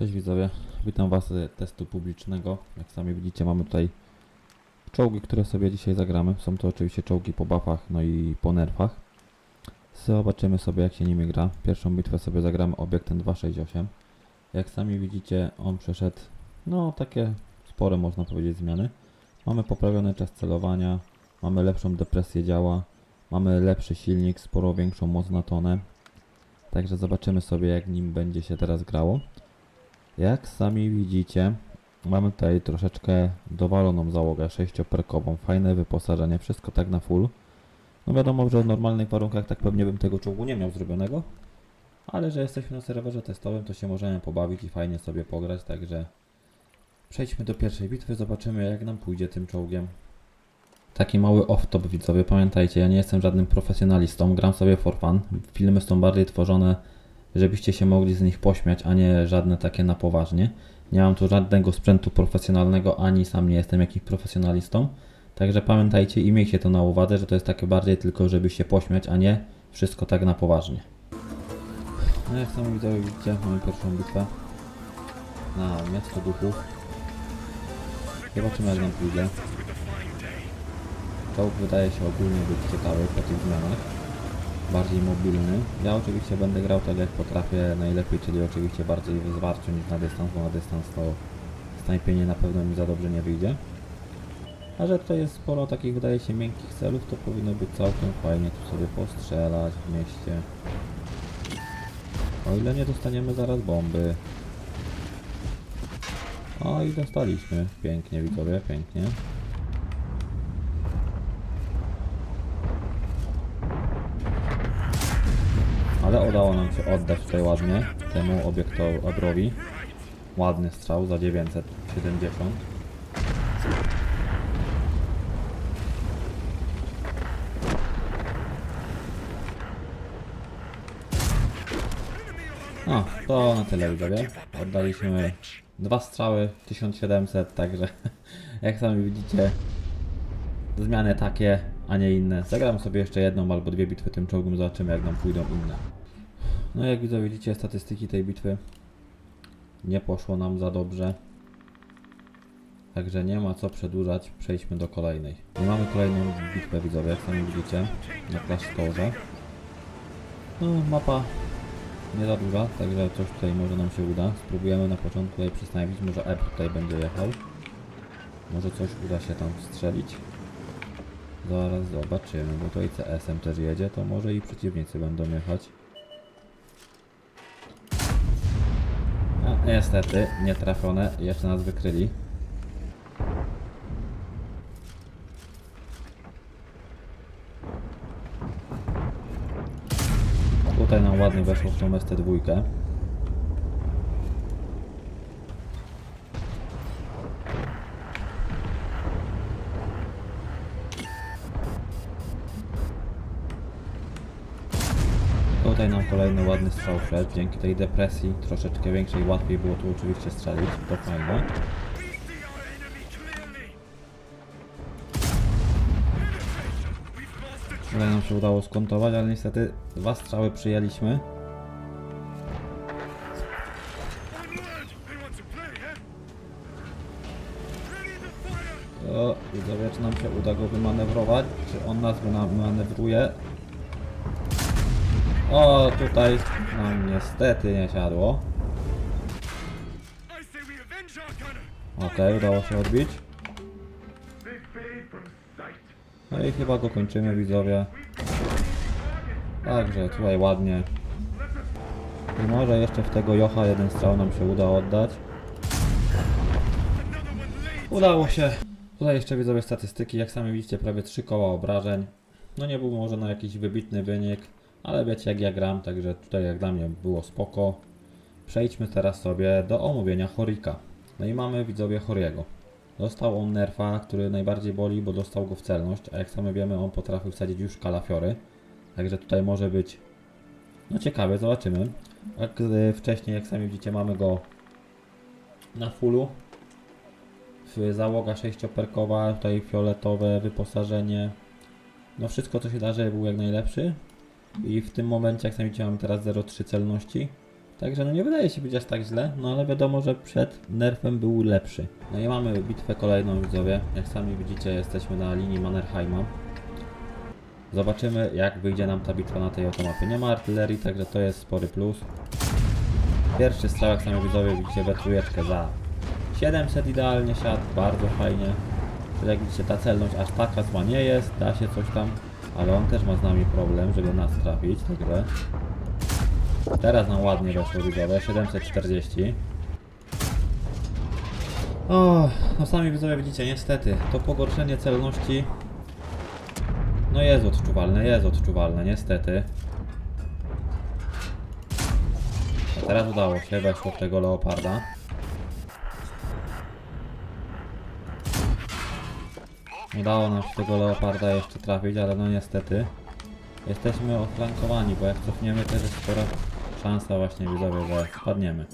Cześć widzowie, witam was z testu publicznego. Jak sami widzicie mamy tutaj czołgi, które sobie dzisiaj zagramy. Są to oczywiście czołgi po buffach, no i po nerfach. Zobaczymy sobie jak się nimi gra. Pierwszą bitwę sobie zagramy obiektem 268. Jak sami widzicie on przeszedł no takie spore można powiedzieć zmiany. Mamy poprawiony czas celowania, mamy lepszą depresję działa, mamy lepszy silnik, sporo większą moc na tonę. Także zobaczymy sobie jak nim będzie się teraz grało. Jak sami widzicie, mamy tutaj troszeczkę dowaloną załogę sześcioperkową, fajne wyposażenie, wszystko tak na full. No wiadomo, że w normalnych warunkach tak pewnie bym tego czołgu nie miał zrobionego, ale że jesteśmy na serwerze testowym, to się możemy pobawić i fajnie sobie pograć, także przejdźmy do pierwszej bitwy, zobaczymy jak nam pójdzie tym czołgiem. Taki mały off-top widzowie, pamiętajcie, ja nie jestem żadnym profesjonalistą, gram sobie for fun. Filmy są bardziej tworzone, żebyście się mogli z nich pośmiać, a nie żadne takie na poważnie. Nie mam tu żadnego sprzętu profesjonalnego, ani sam nie jestem jakimś profesjonalistą. Także pamiętajcie i miejcie to na uwadze, że to jest takie bardziej tylko, żeby się pośmiać, a nie wszystko tak na poważnie. No jak sami widzowie widzicie, mamy pierwszą bitwę na miasto duchów. Zobaczymy jak nam pójdzie. Czołg wydaje się ogólnie być ciekawy po tych zmianach. Bardziej mobilny. Ja oczywiście będę grał tak jak potrafię najlepiej, czyli oczywiście bardziej w zwarciu niż na dystans, bo na dystans to snajpienie na pewno mi za dobrze nie wyjdzie. A że tutaj jest sporo takich wydaje się miękkich celów, to powinno być całkiem fajnie tu sobie postrzelać w mieście. O ile nie dostaniemy zaraz bomby. O i dostaliśmy. Pięknie widzowie, pięknie. Ale udało nam się oddać tutaj ładnie temu obiektowi. Ładny strzał za 970. No, to na tyle widzowie. Oddaliśmy dwa strzały 1700, także jak sami widzicie zmiany takie, a nie inne. Zagram sobie jeszcze jedną albo dwie bitwy tym czołgiem, zobaczymy jak nam pójdą inne. No jak widzicie statystyki tej bitwy. Nie poszło nam za dobrze. Także nie ma co przedłużać, przejdźmy do kolejnej. I mamy kolejną bitwę widzowie, jak sami widzicie, na klasztorze. No, mapa nie za duża, także coś tutaj może nam się uda. Spróbujemy na początku tutaj przystanowić, może Eb tutaj będzie jechał. Może coś uda się tam strzelić. Zaraz zobaczymy, bo i CS-em też jedzie, to może i przeciwnicy będą jechać. Niestety, nie trafione, jeszcze nas wykryli. Tutaj nam ładnie weszło w tą ST2. Tutaj nam kolejny ładny strzał wszedł. Dzięki tej depresji troszeczkę większej łatwiej było tu oczywiście strzelić. To fajne. Tutaj nam się udało skontować, ale niestety dwa strzały przyjęliśmy. O, widzowie, czy nam się uda go wymanewrować? Czy on nas wymanewruje? O, tutaj nam niestety nie siadło. Okej, udało się odbić. No i chyba go kończymy, widzowie. Także tutaj ładnie. I może jeszcze w tego Jocha jeden strzał nam się uda oddać. Udało się. Tutaj jeszcze widzowie statystyki. Jak sami widzicie, prawie 3 koła obrażeń. No nie był może na jakiś wybitny wynik, ale wiecie jak ja gram, także tutaj jak dla mnie było spoko. Przejdźmy teraz sobie do omówienia Horika. No i mamy widzowie Horiego. Dostał on nerfa, który najbardziej boli, bo dostał go w celność, a jak sami wiemy, on potrafił wsadzić już kalafiory. Także tutaj może być no ciekawe, zobaczymy. Jak wcześniej, jak sami widzicie, mamy go na fullu. Załoga sześcioperkowa, tutaj fioletowe wyposażenie. No wszystko co się da, żeby był jak najlepszy. I w tym momencie, jak sami widzicie, mamy teraz 0,3 celności. Także no nie wydaje się być aż tak źle, no ale wiadomo, że przed nerfem był lepszy. No i mamy bitwę kolejną widzowie. Jak sami widzicie jesteśmy na linii Mannerheima. Zobaczymy jak wyjdzie nam ta bitwa na tej otomapie. Nie ma artylerii, także to jest spory plus. Pierwszy strzał, jak sami widzowie widzicie, we trójeczkę za 700 idealnie siadł, bardzo fajnie. Jak widzicie, ta celność aż taka zła nie jest, da się coś tam, ale on też ma z nami problem, żeby nas trafić, także... Teraz nam ładnie weszło widzowie, 740. O, no sami widzowie widzicie, niestety, to pogorszenie celności no jest odczuwalne, jest odczuwalne, niestety. A teraz udało się, weszło w tego leoparda. Udało nam się tego leoparda jeszcze trafić, ale no niestety. Jesteśmy oflankowani, bo jak cofniemy też jest spora szansa właśnie widzowie, że spadniemy.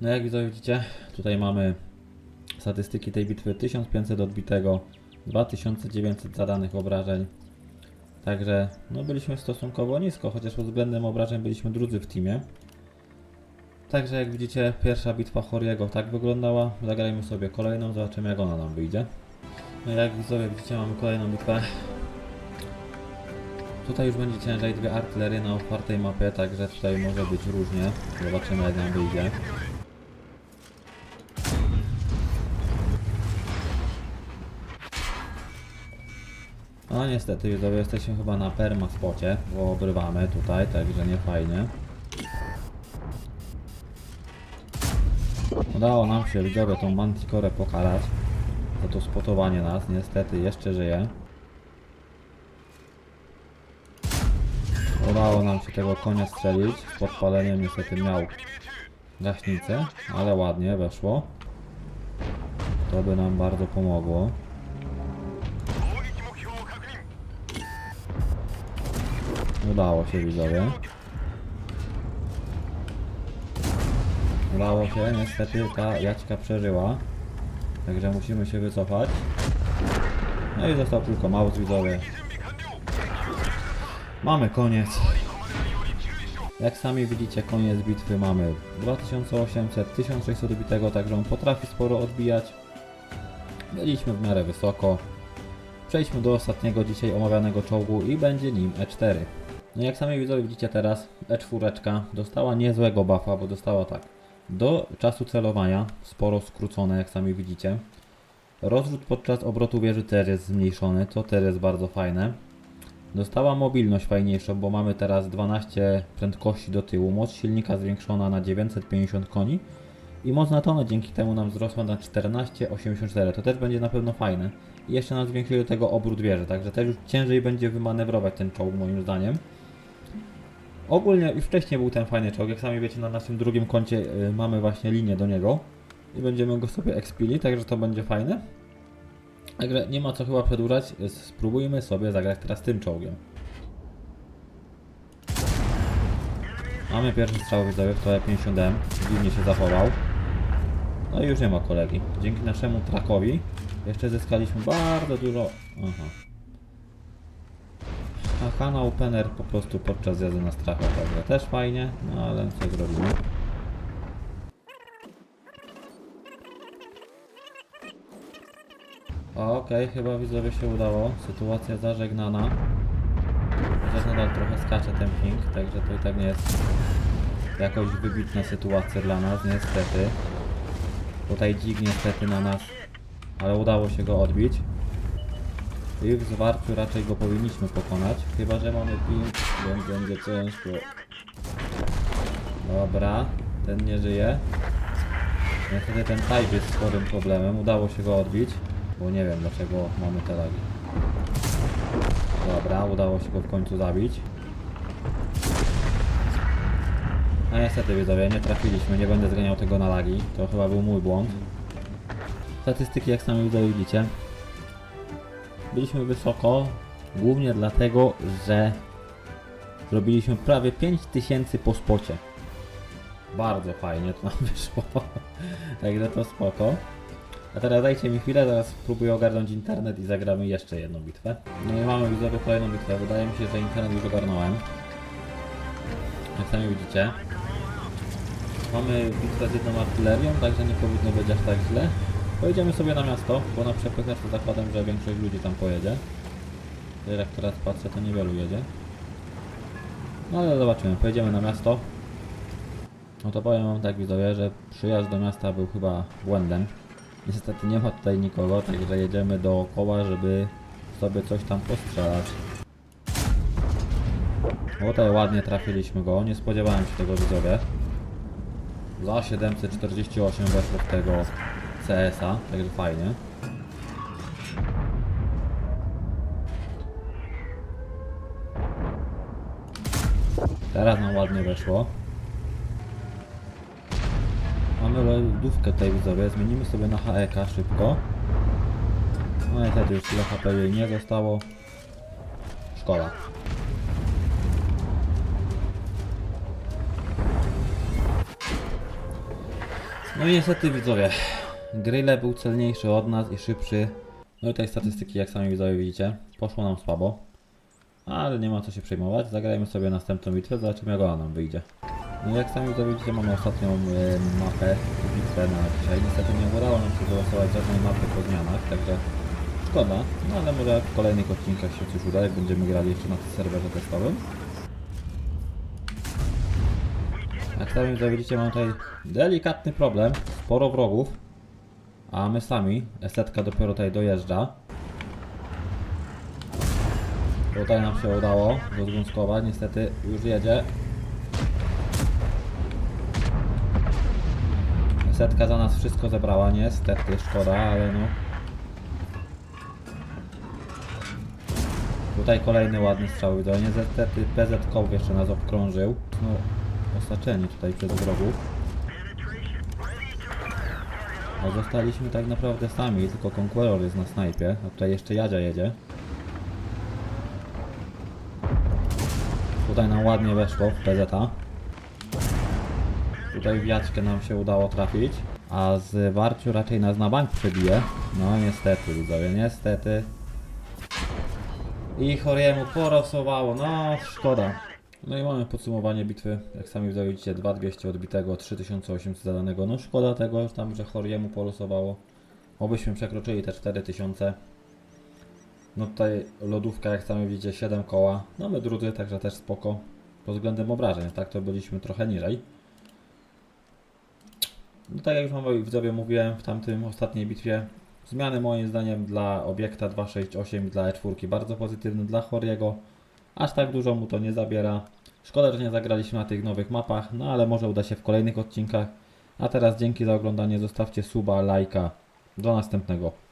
No jak widzowie widzicie, tutaj mamy statystyki tej bitwy 1500 odbitego, 2900 zadanych obrażeń. Także no byliśmy stosunkowo nisko, chociaż pod względem obrażeń byliśmy drudzy w teamie. Także jak widzicie, pierwsza bitwa Horiego tak wyglądała. Zagrajmy sobie kolejną, zobaczymy jak ona nam wyjdzie. No jak widzowie widzicie, mamy kolejną bitwę. Tutaj już będzie ciężej, dwie artylerie na otwartej mapie, także tutaj może być różnie. Zobaczymy jak nam wyjdzie. No niestety widzowie jesteśmy chyba na permaspocie, bo obrywamy tutaj, także nie fajnie. Udało nam się widzowie tą manticorę pokarać po to spotowanie nas, niestety jeszcze żyje. Udało nam się tego konia strzelić, z podpaleniem niestety miał gaśnicę, ale ładnie weszło. To by nam bardzo pomogło. Udało się widzowie. Udało się, niestety ta jaćka przeżyła. Także musimy się wycofać. No i został tylko mały widzowie. Mamy koniec. Jak sami widzicie, koniec bitwy mamy 2800, 1600 bitego, także on potrafi sporo odbijać. Byliśmy w miarę wysoko. Przejdźmy do ostatniego dzisiaj omawianego czołgu i będzie nim E4. No jak sami widzowie widzicie teraz, E4 dostała niezłego buffa, bo dostała tak. Do czasu celowania, sporo skrócone jak sami widzicie. Rozrzut podczas obrotu wieży też jest zmniejszony, to też jest bardzo fajne. Dostała mobilność fajniejszą, bo mamy teraz 12 prędkości do tyłu, moc silnika zwiększona na 950 koni i moc na tonę dzięki temu nam wzrosła na 14,84. To też będzie na pewno fajne. I jeszcze nam zwiększyli do tego obrót wieży, także też już ciężej będzie wymanewrować ten czołg moim zdaniem. Ogólnie już wcześniej był ten fajny czołg, jak sami wiecie na naszym drugim koncie y, mamy właśnie linię do niego i będziemy go sobie expili, także to będzie fajne. Także nie ma co chyba przedłużać, spróbujmy sobie zagrać teraz tym czołgiem. Mamy pierwszy strzał widzowie w to E50M, dziwnie się zachował. No i już nie ma kolegi. Dzięki naszemu trakowi jeszcze zyskaliśmy bardzo dużo... Aha. A Hanna Opener po prostu podczas jazdy na strachę, także też fajnie, no ale co zrobimy? Okej, chyba widzowie się udało. Sytuacja zażegnana. Chociaż nadal trochę skacze ten ping, także to i tak nie jest jakoś wybitna sytuacja dla nas, niestety. Tutaj dzik niestety na nas, ale udało się go odbić. I w zwarciu raczej go powinniśmy pokonać, chyba że mamy ping, więc będzie ciężko. Dobra, ten nie żyje. Niestety ten type jest sporym problemem, udało się go odbić, bo nie wiem dlaczego mamy te lagi. Dobra, udało się go w końcu zabić. A niestety widzowie, nie trafiliśmy, nie będę zganiał tego na lagi, to chyba był mój błąd. Statystyki jak sami widzowie widzicie. Byliśmy wysoko, głównie dlatego, że zrobiliśmy prawie 5000 po spocie. Bardzo fajnie to nam wyszło, także to spoko. A teraz dajcie mi chwilę, zaraz spróbuję ogarnąć internet i zagramy jeszcze jedną bitwę. No i mamy widzowie kolejną bitwę, wydaje mi się, że internet już ogarnąłem. Jak sami widzicie. Mamy bitwę z jedną artylerią, także nie powinno być aż tak źle. Pojedziemy sobie na miasto, bo na przepychacz to zakładam, że większość ludzi tam pojedzie. Jak teraz patrzę, to niewielu jedzie. No ale zobaczymy, pojedziemy na miasto. No to powiem wam tak widzowie, że przyjazd do miasta był chyba błędem. Niestety nie ma tutaj nikogo, także jedziemy dookoła, żeby sobie coś tam postrzelać. O, tutaj ładnie trafiliśmy go, nie spodziewałem się tego widzowie. Za 748 weszło w tego CS-a, także fajnie. Teraz nam ładnie weszło. Mamy lodówkę tutaj widzowie, zmienimy sobie na HEK szybko. No i wtedy już tyle HP nie zostało. Szkoda. No i niestety widzowie, Grille był celniejszy od nas i szybszy. No i tutaj statystyki jak sami widzowie widzicie, poszło nam słabo. Ale nie ma co się przejmować, zagrajmy sobie następną bitwę, zobaczymy jak ona nam wyjdzie. No jak sami widzicie mamy ostatnią e, mapę, bitwę na dzisiaj. Niestety nie udało nam się wylosować żadnej mapy po zmianach, także szkoda. No ale może w kolejnych odcinkach się coś uda, jak będziemy grali jeszcze na tym serwerze testowym. Jak sami widzicie, mam tutaj delikatny problem, sporo wrogów, a my sami, estetka dopiero tutaj dojeżdża. Tutaj nam się udało rozwiązkować, niestety już jedzie. Setka za nas wszystko zebrała, niestety, szkoda, ale no. Tutaj kolejny ładny strzał, widzę, niestety PZ jeszcze nas obkrążył. No, osaczeni tutaj przez wrogów. Zostaliśmy tak naprawdę sami, tylko Conqueror jest na snajpie, a tutaj jeszcze Jadzia jedzie. Tutaj nam ładnie weszło w PZ. -a. Tutaj w nam się udało trafić, a z Warciu raczej nas na bank przebije. No niestety widzowie, niestety. I Choriemu porosowało, no szkoda. No i mamy podsumowanie bitwy, jak sami widzicie, 2200 odbitego, 3800 zadanego. No szkoda tego tam, że Choriemu porosowało. Obyśmy przekroczyli te 4000. No tutaj lodówka, jak sami widzicie, 7 koła. No my drudzy, także też spoko. Pod względem obrażeń, tak to byliśmy trochę niżej. No tak jak już wam widzowie mówiłem w tamtym ostatniej bitwie, zmiany moim zdaniem dla obiekta 268 i dla E4 bardzo pozytywne, dla Horiego aż tak dużo mu to nie zabiera. Szkoda, że nie zagraliśmy na tych nowych mapach, no ale może uda się w kolejnych odcinkach. A teraz dzięki za oglądanie, zostawcie suba, lajka. Do następnego.